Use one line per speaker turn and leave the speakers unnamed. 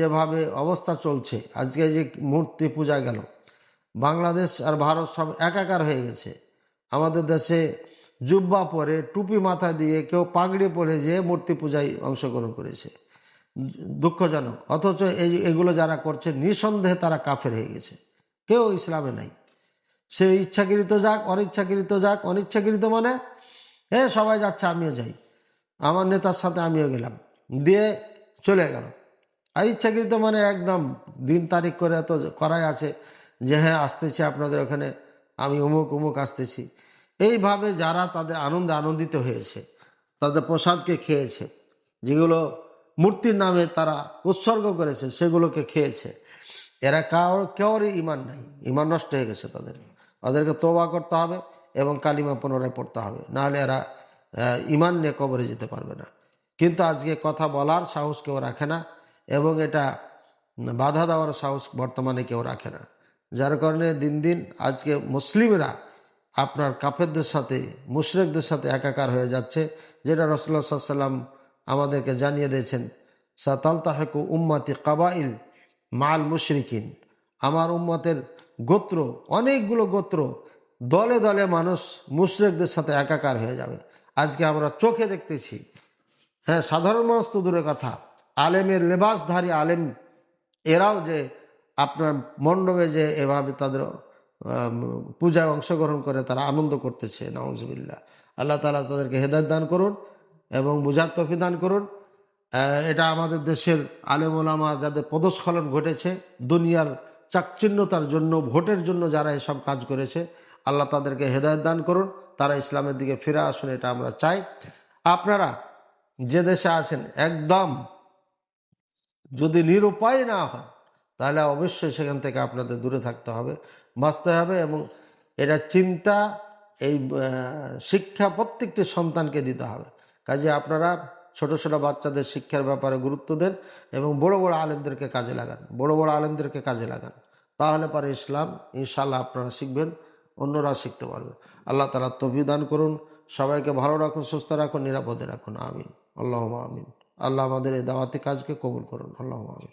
যেভাবে অবস্থা চলছে, আজকে যে মূর্তি পূজা গেল, বাংলাদেশ আর ভারত সব একাকার হয়ে গেছে। আমাদের দেশে জুব্বা পরে টুপি মাথা দিয়ে কেউ পাগড়ি পরে যে মূর্তি পূজায় অংশগ্রহণ করেছে। দুঃখজনক, অথচ এই, এগুলো যারা করছে নিঃসন্দেহে তারা কাফের হয়ে গেছে। কেউ ইসলামে নাই। সে ইচ্ছাকৃত যাক, অনিচ্ছাকৃত যাক, অনিচ্ছাকৃত মানে হ্যাঁ সবাই যাচ্ছে আমিও যাই। আমার নেতার সাথে আমিও গেলাম, দিয়ে চলে গেল। আর ইচ্ছাকৃত মানে একদম দিন তারিখ করে এত করাই আছে যে হ্যাঁ আসতেছি আপনাদের ওখানে, আমি অমুক অমুক আসতেছি। এইভাবে যারা তাদের আনন্দে আনন্দিত হয়েছে, তাদের প্রসাদকে খেয়েছে, যেগুলো মূর্তির নামে তারা উৎসর্গ করেছে, সেগুলোকে খেয়েছে, এরা কারোর কেউরই ইমান নাই। ইমান নষ্ট হয়ে গেছে তাদের। ওদেরকে তোবা করতে হবে এবং কালিমা পুনরায় পড়তে হবে। নাহলে এরা ইমান নিয়ে কবরে যেতে পারবে না। কিন্তু আজকে কথা বলার সাহস কেউ রাখে না। এবং এটা বাধা দেওয়ার সাহস বর্তমানে কেউ রাখে না। যার কারণে দিন দিন আজকে মুসলিমরা আপনার কাফেরদের সাথে, মুশরেকদের সাথে একাকার হয়ে যাচ্ছে, যেটা রসুল্লাহ সাল্লাম আমাদেরকে জানিয়ে দিয়েছেন সাতাল তাহেকু উম্মাতি কাবাইল মাল মুশরিকিন। আমার উম্মতের গোত্র, অনেকগুলো গোত্র দলে দলে মানুষ মুশরেকদের সাথে একাকার হয়ে যাবে। আজকে আমরা চোখে দেখতেছি। হ্যাঁ সাধারণ মানুষ তো দূরের কথা। আলেমের লেবাসধারী আলেম, এরাও যে আপনার মণ্ডপে যে এভাবে তাদের পূজায় অংশগ্রহণ করে তারা আনন্দ করতেছে নওয়াজবিল্লা আল্লাহ তালা তাদেরকে হেদায়ত দান করুন এবং বুঝার তফি দান করুন। এটা আমাদের দেশের আলেম ওলামা যাদের পদস্খলন ঘটেছে, দুনিয়ার চাকচিন্যতার জন্য, ভোটের জন্য যারা এসব কাজ করেছে, আল্লাহ তাদেরকে হেদায়ত দান করুন, তারা ইসলামের দিকে ফিরে আসুন, এটা আমরা চাই। আপনারা যে দেশে আছেন, একদম যদি নিরুপায় না হন, তাহলে অবশ্যই সেখান থেকে আপনাদের দূরে থাকতে হবে, বাঁচতে হবে এবং এটা চিন্তা, এই শিক্ষা প্রত্যেকটি সন্তানকে দিতে হবে। কাজে আপনারা ছোট ছোট বাচ্চাদের শিক্ষার ব্যাপারে গুরুত্ব দেন এবং বড় বড় আলেমদেরকে কাজে লাগান, বড় বড় আলেমদেরকে কাজে লাগান। তাহলে পরে ইসলাম ইনশাল্লাহ আপনারা শিখবেন, অন্যরাও শিখতে পারবে। আল্লাহ তালা তবিদান করুন, সবাইকে ভালো রাখুন, সুস্থ রাখুন, নিরাপদে রাখুন, আমিন। আল্লাহ আমিন। আল্লাহ আমাদের এই দাওয়াতি কাজকে কবুল করুন। আল্লাহ আমিন